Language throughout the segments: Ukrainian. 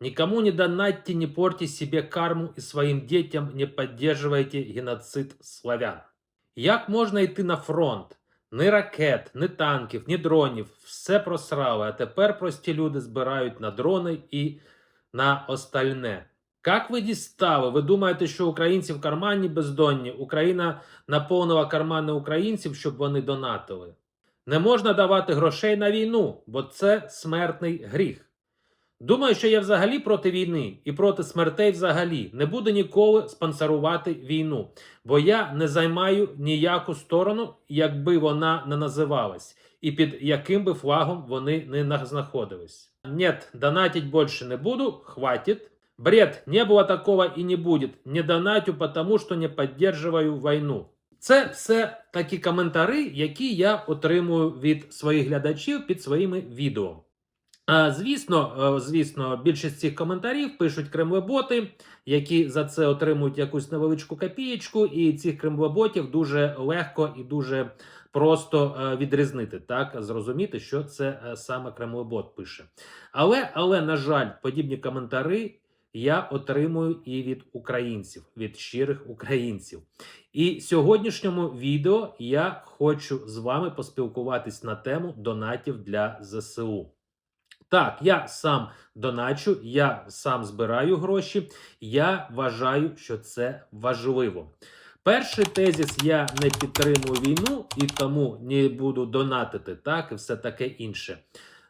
Никому не донатьте, не порти себе карму и своим детям не поддерживайте геноцид славян. Як можна йти на фронт? Ні ракет, ні танків, ні дронів, все просрали, а тепер прості люди збирають на дрони і на остальне. Як ви дістали? Ви думаєте, що українці в кармані бездонні? Україна наповнила кармани українців, щоб вони донатили. Не можна давати грошей на війну, бо це смертний гріх. Думаю, що я взагалі проти війни і проти смертей взагалі не буду ніколи спонсорувати війну, бо я не займаю ніяку сторону, якби вона не називалась, і під яким би флагом вони не знаходились. Нет, донатить більше не буду, хватит. Бред, не було такого і не буде. Не донатю, потому що не підтримую війну. Це все такі коментарі, які я отримую від своїх глядачів під своїми відео. А, Звісно, е, звісно, більшість цих коментарів пишуть кремлеботи, які за це отримують якусь невеличку копієчку, і цих кремлеботів дуже легко і дуже просто е, відрізнити, так зрозуміти, що це е, саме кремлебот пише. Але, але, на жаль, подібні коментарі я отримую і від українців, від щирих українців. І сьогоднішньому відео я хочу з вами поспілкуватись на тему донатів для ЗСУ. Так, я сам доначу, я сам збираю гроші. Я вважаю, що це важливо. Перший тезіс я не підтримую війну і тому не буду донатити, так, і все таке інше.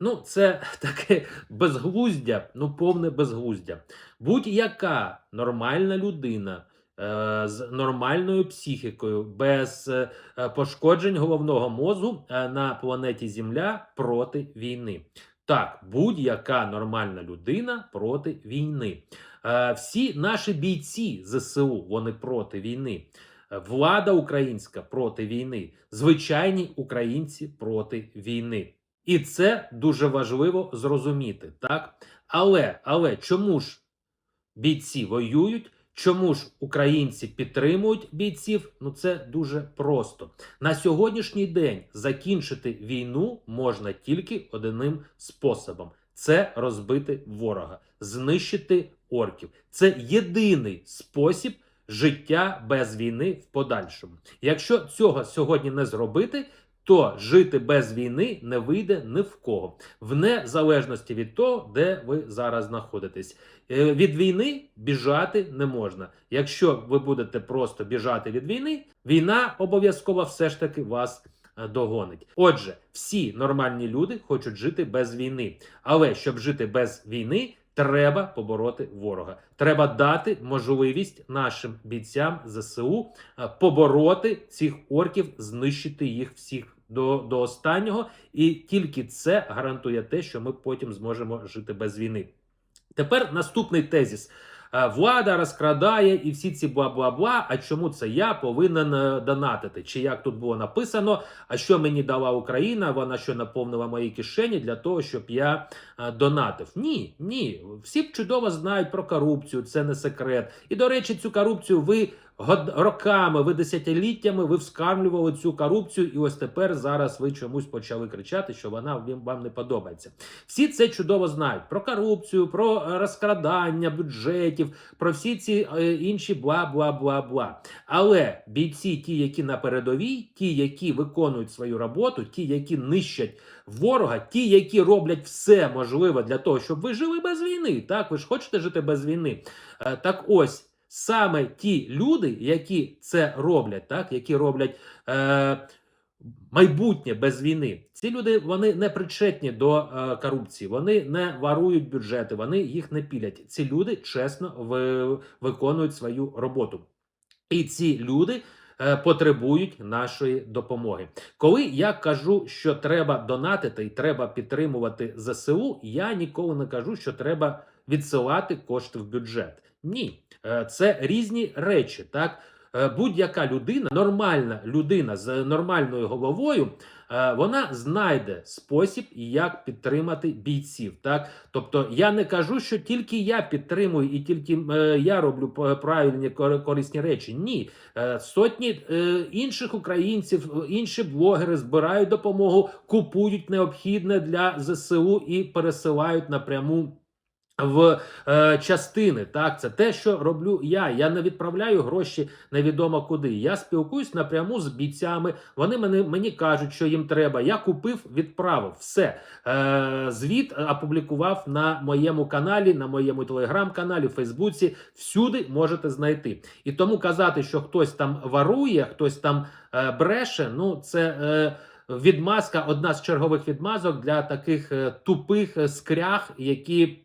Ну, це таке безглуздя, ну повне безглуздя. Будь-яка нормальна людина е, з нормальною психікою, без е, пошкоджень головного мозку е, на планеті Земля проти війни. Так, будь-яка нормальна людина проти війни. Е, всі наші бійці ЗСУ вони проти війни. Е, Влада українська проти війни, звичайні українці проти війни. І це дуже важливо зрозуміти, так? Але, але чому ж бійці воюють? Чому ж українці підтримують бійців? Ну це дуже просто. На сьогоднішній день закінчити війну можна тільки одним способом: це розбити ворога, знищити орків. Це єдиний спосіб життя без війни в подальшому. Якщо цього сьогодні не зробити, то жити без війни не вийде ні в кого, в незалежності від того, де ви зараз знаходитесь. Е, Від війни біжати не можна. Якщо ви будете просто біжати від війни, війна обов'язково все ж таки вас е, догонить. Отже, всі нормальні люди хочуть жити без війни, але щоб жити без війни. Треба побороти ворога. Треба дати можливість нашим бійцям ЗСУ е, побороти цих орків, знищити їх всіх до, до останнього. І тільки це гарантує те, що ми потім зможемо жити без війни. Тепер наступний тезіс. Е, Влада розкрадає і всі ці бла-бла-бла. А чому це я повинен е, донатити? Чи як тут було написано? А що мені дала Україна? Вона що наповнила мої кишені для того, щоб я е, донатив? Ні, ні. Всі чудово знають про корупцію, це не секрет. І до речі, цю корупцію ви роками, ви десятиліттями ви вскармлювали цю корупцію, і ось тепер зараз ви чомусь почали кричати, що вона вам- не подобається. Всі це чудово знають про корупцію, про е, розкрадання бюджетів, про всі ці е, інші бла бла бла бла. Але бійці, ті, які на передовій, ті, які виконують свою роботу, ті, які нищать ворога, ті, які роблять все можливе для того, щоб ви жили без війни. Так, ви ж хочете жити без війни. Е, Так ось. Саме ті люди, які це роблять, так які роблять е, майбутнє без війни, ці люди вони не причетні до е, корупції, вони не варують бюджети, вони їх не пілять. Ці люди чесно ви, виконують свою роботу. І ці люди е, потребують нашої допомоги. Коли я кажу, що треба донатити і треба підтримувати ЗСУ, я ніколи не кажу, що треба відсилати кошти в бюджет. Ні, це різні речі. Так, Е, будь-яка людина, нормальна людина з нормальною головою, е, вона знайде спосіб, як підтримати бійців. Так, тобто я не кажу, що тільки я підтримую і тільки е, я роблю правильні кор- корисні речі. Ні, Е, сотні е, інших українців, е, інші блогери збирають допомогу, купують необхідне для ЗСУ і пересилають напряму в е, частини. Так, це те, що роблю я. Я не відправляю гроші невідомо куди. Я спілкуюсь напряму з бійцями. Вони мені, мені кажуть, що їм треба. Я купив, відправив. Все. Е, звіт опублікував на моєму каналі, на моєму телеграм-каналі, Фейсбуці. Всюди можете знайти. І тому казати, що хтось там варує, хтось там е, бреше. Ну це. Е, Відмазка, одна з чергових відмазок для таких е, тупих е, скрях, які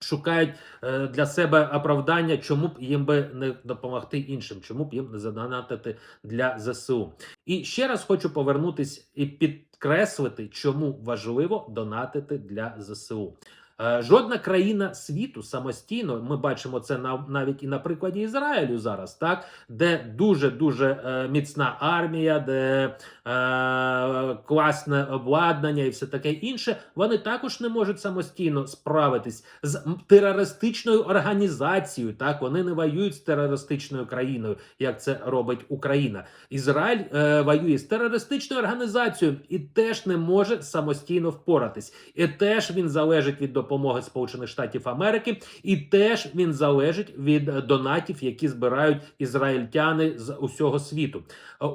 шукають е, для себе оправдання, чому б їм би не допомогти іншим, чому б їм не задонатити для ЗСУ. І ще раз хочу повернутись і підкреслити, чому важливо донатити для ЗСУ. Е, Жодна країна світу самостійно, ми бачимо це на навіть і на прикладі Ізраїлю зараз, так де дуже дуже е, міцна армія, де е, класне обладнання і все таке інше. Вони також не можуть самостійно справитись з терористичною організацією. Так вони не воюють з терористичною країною, як це робить Україна. Ізраїль е, воює з терористичною організацією і теж не може самостійно впоратись. І теж він залежить від допомоги Сполучених Штатів Америки, і теж він залежить від донатів, які збирають ізраїльтяни з усього світу.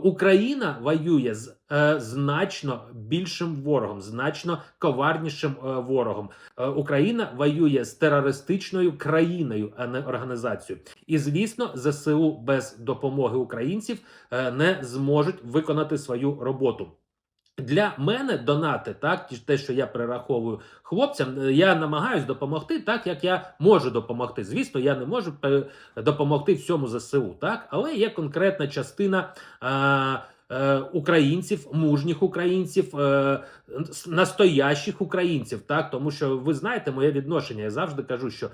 Україна воює з е, значно більшим ворогом, значно коварнішим е, ворогом. Е, Україна воює з терористичною країною, а не організацією. І звісно, ЗСУ без допомоги українців е, не зможуть виконати свою роботу. Для мене донати, так те, що я перераховую хлопцям, е, я намагаюсь допомогти так, як я можу допомогти. Звісно, я не можу допомогти всьому ЗСУ, так, але є конкретна частина. Е, е, Українців, мужніх українців, е, настоящих українців, так тому що ви знаєте моє відношення. Я завжди кажу, що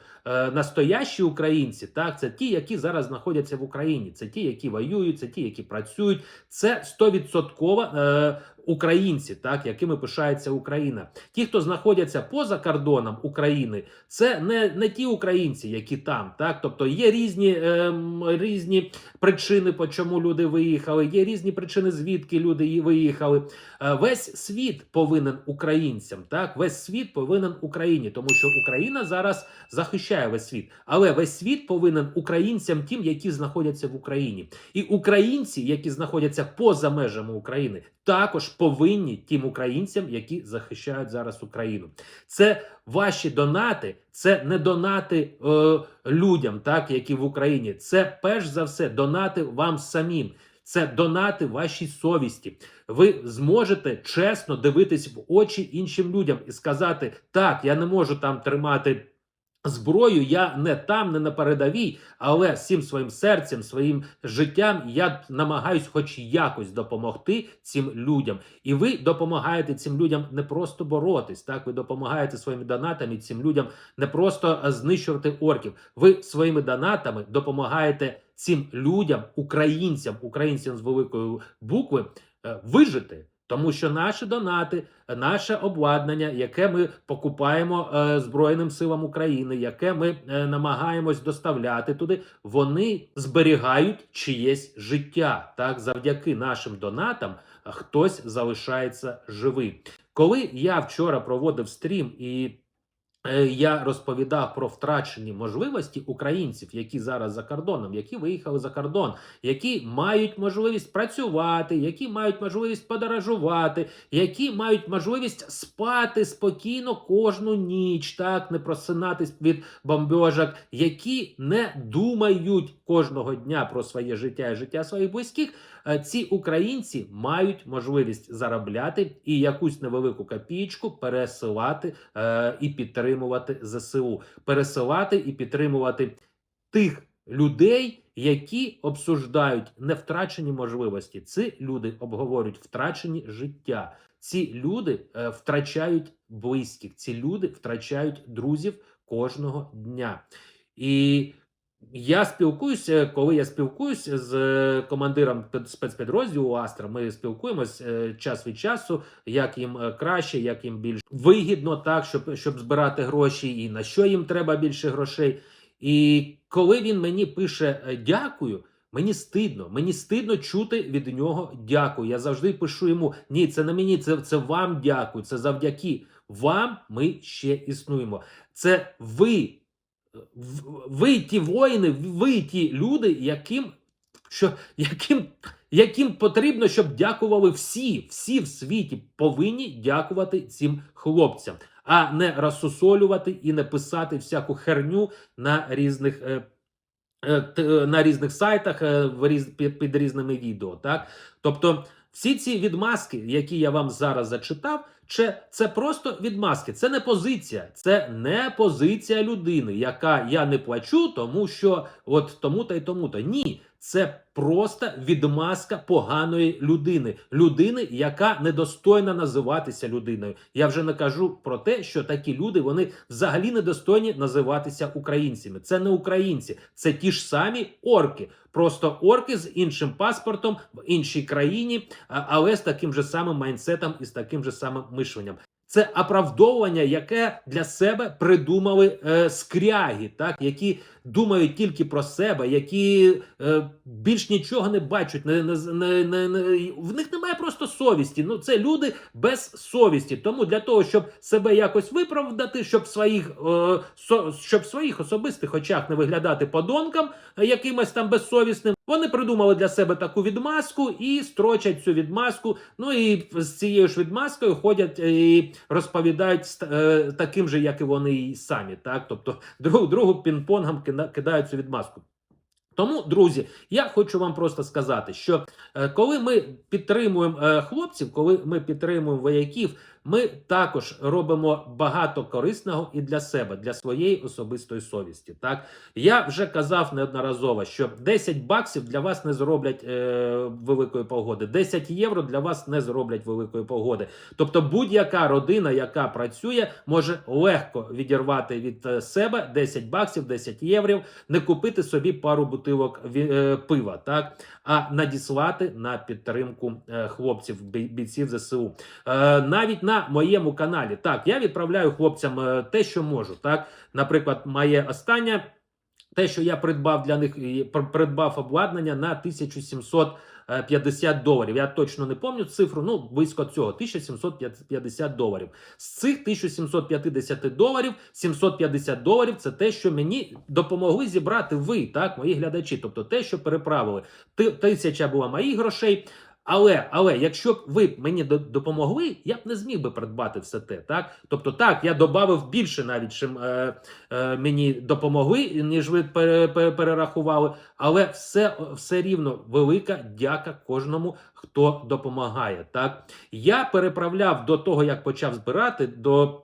настоящі українці, так це ті, які зараз знаходяться в Україні, це ті, які воюють, це ті, які працюють. Це стовідсотково е, українці, так якими пишається Україна. Ті, хто знаходяться поза кордоном України, це не, не ті українці, які там. Так, тобто є різні, ем, різні причини, по чому люди виїхали. Є різні причини, звідки люди виїхали. Е, Весь світ повинен українцям. Так, весь світ повинен Україні, тому що Україна зараз захищає весь світ, але весь світ повинен українцям, тим, які знаходяться в Україні, і українці, які знаходяться поза межами України, також повинні тим українцям, які захищають зараз Україну. Це ваші донати, це не донати е, людям, так які в Україні. Це перш за все донати вам самим. Це донати вашій совісті. Ви зможете чесно дивитись в очі іншим людям і сказати: так, я не можу там тримати. Зброю я не там, не на передовій, але всім своїм серцем, своїм життям я намагаюсь, хоч якось допомогти цим людям. І ви допомагаєте цим людям не просто боротись, так ви допомагаєте своїми донатами цим людям не просто знищувати орків. Ви своїми донатами допомагаєте цим людям, українцям, українцям з великої букви, е, вижити. Тому що наші донати, наше обладнання, яке ми покупаємо е, Збройним силам України, яке ми е, намагаємось доставляти туди, вони зберігають чиєсь життя. Так, завдяки нашим донатам е, хтось залишається живий. Коли я вчора проводив стрім і я розповідав про втрачені можливості українців, які зараз за кордоном, які виїхали за кордон, які мають можливість працювати, які мають можливість подорожувати, які мають можливість спати спокійно кожну ніч, так не просинатись від бомбьожок, які не думають кожного дня про своє життя і життя своїх близьких. Е, Ці українці мають можливість заробляти і якусь невелику копійку пересилати е, і підтримувати ЗСУ, пересилати і підтримувати тих людей, які обсуждають не втрачені можливості. Ці люди обговорюють втрачені життя. Ці люди е, втрачають близьких, ці люди втрачають друзів кожного дня. І я спілкуюся, коли я спілкуюся з е, командиром спецпідрозділу Астра, ми спілкуємось е, час від часу, як їм е, краще, як їм більш вигідно, так, щоб, щоб збирати гроші, і на що їм треба більше грошей. І коли він мені пише дякую, мені стидно. Мені стидно чути від нього дякую. Я завжди пишу йому: ні, це не мені, це, це вам дякую, це завдяки вам ми ще існуємо. Це ви, ви ті воїни, ви ті люди, яким, що, яким, яким потрібно, щоб дякували всі, всі в світі повинні дякувати цим хлопцям, а не розсусолювати і не писати всяку херню на різних. е, е, е, На різних сайтах е, під різними відео, так тобто всі ці відмазки, які я вам зараз зачитав, це, це просто відмазки, це не позиція, це не позиція людини, яка я не плачу, тому що от тому та й тому-то. Ні, це просто відмазка поганої людини, людини, яка недостойна називатися людиною. Я вже не кажу про те, що такі люди вони взагалі недостойні називатися українцями. Це не українці, це ті ж самі орки. Просто орки з іншим паспортом в іншій країні, але з таким же самим майнсетом і з таким же самим мишленням. Це оправдовування, яке для себе придумали е, скряги, так які думають тільки про себе, які е, більш нічого не бачать. Не, не, не, не, в них немає просто совісті. Ну це люди без совісті. Тому для того, щоб себе якось виправдати, щоб своїх, е, со, щоб своїх особистих очах не виглядати подонком, е, якимось там безсовісним. Вони придумали для себе таку відмазку і строчать цю відмазку. Ну і з цією ж відмазкою ходять е, і розповідають е, таким же, як і вони і самі. Так, тобто друг другу пінг-понгом кидають цю відмазку. Тому, друзі, я хочу вам просто сказати, що е, коли ми підтримуємо е, хлопців, коли ми підтримуємо вояків, ми також робимо багато корисного і для себе, для своєї особистої совісті. Так я вже казав неодноразово, що 10 баксів для вас не зроблять е, великої погоди, 10 євро для вас не зроблять великої погоди. Тобто, будь-яка родина, яка працює, може легко відірвати від е, себе 10 баксів, 10 євро, не купити собі пару бутилок е, пива, так а надіслати на підтримку е, хлопців, бій- бійців ЗСУ. Е, навіть на моєму каналі. Так, я відправляю хлопцям е, те, що можу. Так, наприклад, моє останнє. Те, що я придбав для них, придбав обладнання на 1750 доларів. Я точно не пам'ятаю цифру, ну близько цього 1750 доларів. З цих 1750 доларів, 750 доларів це те, що мені допомогли зібрати ви, так, мої глядачі. Тобто те, що переправили. Ти- Тисяча була моїх грошей. Але, але якщо б ви мені до- допомогли, я б не зміг би придбати все те. Так, тобто, так, я додав більше навіть, чим е, е, мені допомогли, ніж ви пере, пере- перерахували. Але все, все рівно велика дяка кожному, хто допомагає. Так, я переправляв до того, як почав збирати до.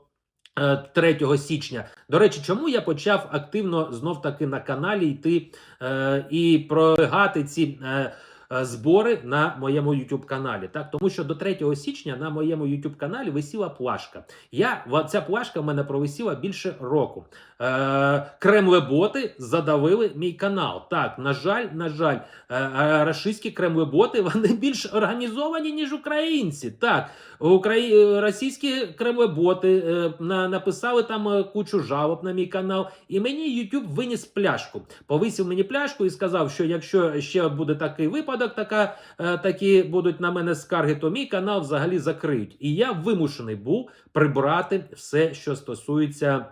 е, 3 січня. До речі, чому я почав активно знов таки на каналі йти е, і продвигати ці е, е, збори на моєму YouTube каналі. Так, тому що до 3 січня на моєму YouTube каналі висіла плашка. Я ця плашка в мене провисіла більше року. Е, кремлеботи задавили мій канал. Так, на жаль, на жаль, е, е, рашистські кремлеботи вони більш організовані, ніж українці. Так, Украї... е, російські кремлеботи е, на... написали там е, кучу жалоб на мій канал, і мені YouTube виніс пляшку. Повисів мені пляшку і сказав, що якщо ще буде такий випадок, така, е, такі будуть на мене скарги, то мій канал взагалі закриють. І я вимушений був прибрати все, що стосується.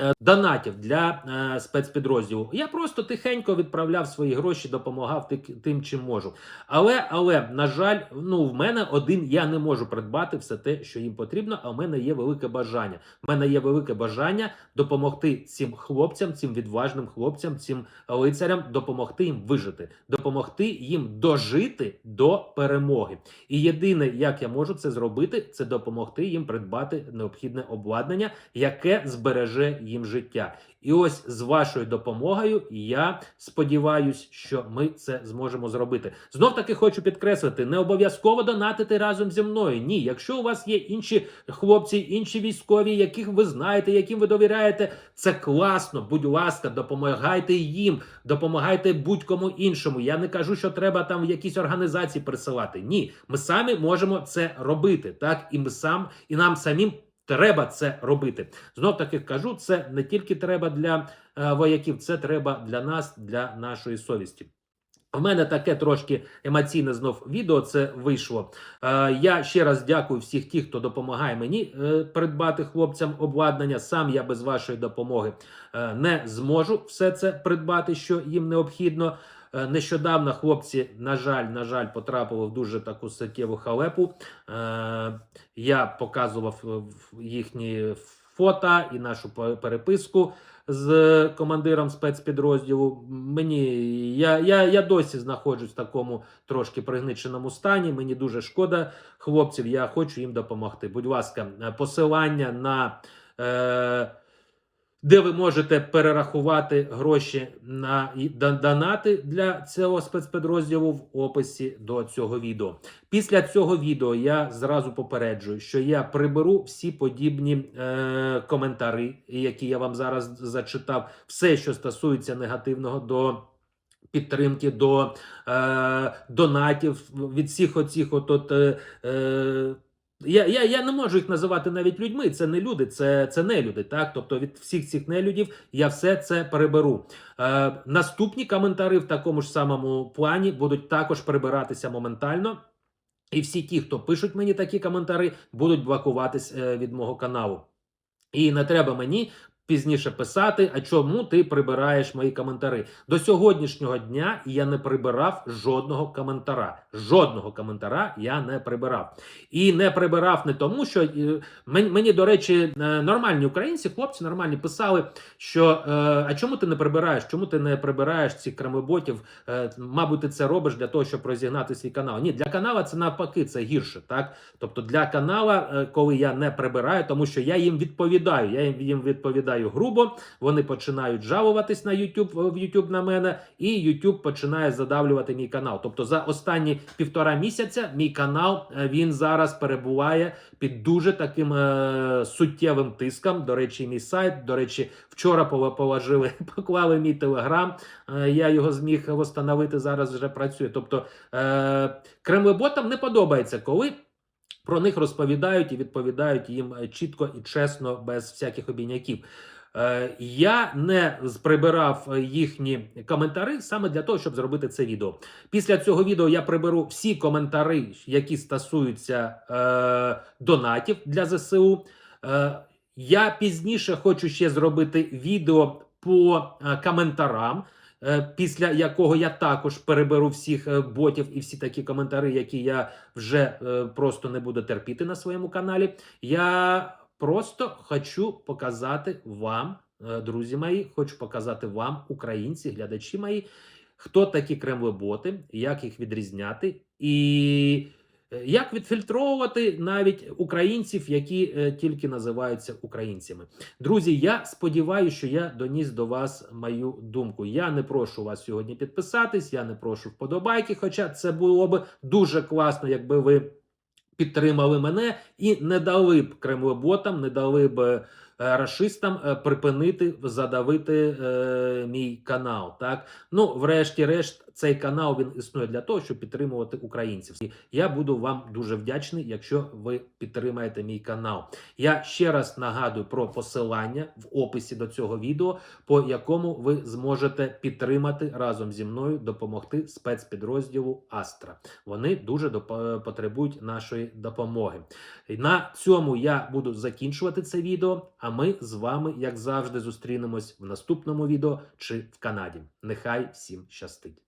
Е, Донатів для е, спецпідрозділу. Я просто тихенько відправляв свої гроші, допомагав ти- тим, чим можу. Але, але, на жаль, ну в мене один я не можу придбати все те, що їм потрібно. А в мене є велике бажання. В мене є велике бажання допомогти цим хлопцям, цим відважним хлопцям, цим лицарям, допомогти їм вижити, допомогти їм дожити до перемоги. І єдине, як я можу це зробити, це допомогти їм придбати необхідне обладнання, яке збереже їм життя. І ось з вашою допомогою я сподіваюсь, що ми це зможемо зробити. Знов таки хочу підкреслити: не обов'язково донатити разом зі мною. Ні, якщо у вас є інші хлопці, інші військові, яких ви знаєте, яким ви довіряєте, це класно. Будь ласка, допомагайте їм, допомагайте будь-кому іншому. Я не кажу, що треба там в якісь організації присилати. Ні, ми самі можемо це робити. Так, і ми сам, і нам самим. Треба це робити. Знов таки кажу, це не тільки треба для е, вояків, це треба для нас, для нашої совісті. В мене таке трошки емоційне знов відео це вийшло. Е, я ще раз дякую всіх тих, хто допомагає мені е, придбати хлопцям обладнання. Сам я без вашої допомоги не зможу все це придбати, що їм необхідно. Е, Нещодавно хлопці, на жаль, на жаль, потрапили в дуже таку суттєву халепу. Е, я показував е, їхні фото і нашу переписку з командиром спецпідрозділу. Мені я, я, я досі знаходжусь в такому трошки пригниченому стані. Мені дуже шкода хлопців. Я хочу їм допомогти. Будь ласка, посилання на. Де ви можете перерахувати гроші на донати для цього спецпідрозділу в описі до цього відео. Після цього відео я зразу попереджую, що я приберу всі подібні е, коментарі, які я вам зараз зачитав, все, що стосується негативного до. Підтримки до е, донатів від всіх оцих от, от е, е, я, я, я не можу їх називати навіть людьми. Це не люди, це, це не люди. Так, тобто від всіх цих нелюдів я все це переберу. Е, наступні коментарі в такому ж самому плані будуть також прибиратися моментально. І всі ті, хто пишуть мені такі коментарі, будуть блокуватись е, від мого каналу. І не треба мені пізніше писати, а чому ти прибираєш мої коментарі. До сьогоднішнього дня я не прибирав жодного коментара. Жодного коментара я не прибирав. І не прибирав не тому, що е, мені, до речі, е, нормальні українці, хлопці нормальні писали, що е, а чому ти не прибираєш? Чому ти не прибираєш цих кремлеботів? Е, мабуть, ти це робиш для того, щоб розігнати свій канал. Ні, для канала це навпаки, це гірше. Так, тобто для канала, коли я не прибираю, тому що я їм відповідаю. Я їм- їм відповідаю грубо. Вони починають жалуватись на YouTube, в YouTube на мене, і YouTube починає задавлювати мій канал. Тобто, за останні півтора місяця мій канал е, він зараз перебуває під дуже таким е, суттєвим тиском. До речі, мій сайт. До речі, вчора положили, поклали мій телеграм. Е, я його зміг встановити. Зараз вже працює. Тобто е, кремлеботам не подобається, коли. Про них розповідають і відповідають їм е, чітко і чесно, без всяких обійняків. Е, Я не прибирав е, їхні коментари саме для того, щоб зробити це відео. Після цього відео я приберу всі коментари, які стосуються е, донатів для ЗСУ. Е, я пізніше хочу ще зробити відео по коментарам. Е, Після якого я також переберу всіх е, ботів і всі такі коментари, які я вже е, просто не буду терпіти на своєму каналі. Я просто хочу показати вам, друзі мої, хочу показати вам, українці, глядачі мої, хто такі кремлеботи, як їх відрізняти, і як відфільтровувати навіть українців, які е, тільки називаються українцями. Друзі, я сподіваюся, що я доніс до вас мою думку. Я не прошу вас сьогодні підписатись, я не прошу вподобайки, хоча це було б дуже класно, якби ви підтримали мене і не дали б кремлеботам, не дали б е, рашистам е, припинити задавити е, мій канал. Так ну, врешті-решт, цей канал він існує для того, щоб підтримувати українців. І я буду вам дуже вдячний, якщо ви підтримаєте мій канал. Я ще раз нагадую про посилання в описі до цього відео, по якому ви зможете підтримати разом зі мною допомогти спецпідрозділу Астра. Вони дуже потребують нашої допомоги. На цьому я буду закінчувати це відео. А ми з вами, як завжди, зустрінемось в наступному відео чи в Канаді. Нехай всім щастить!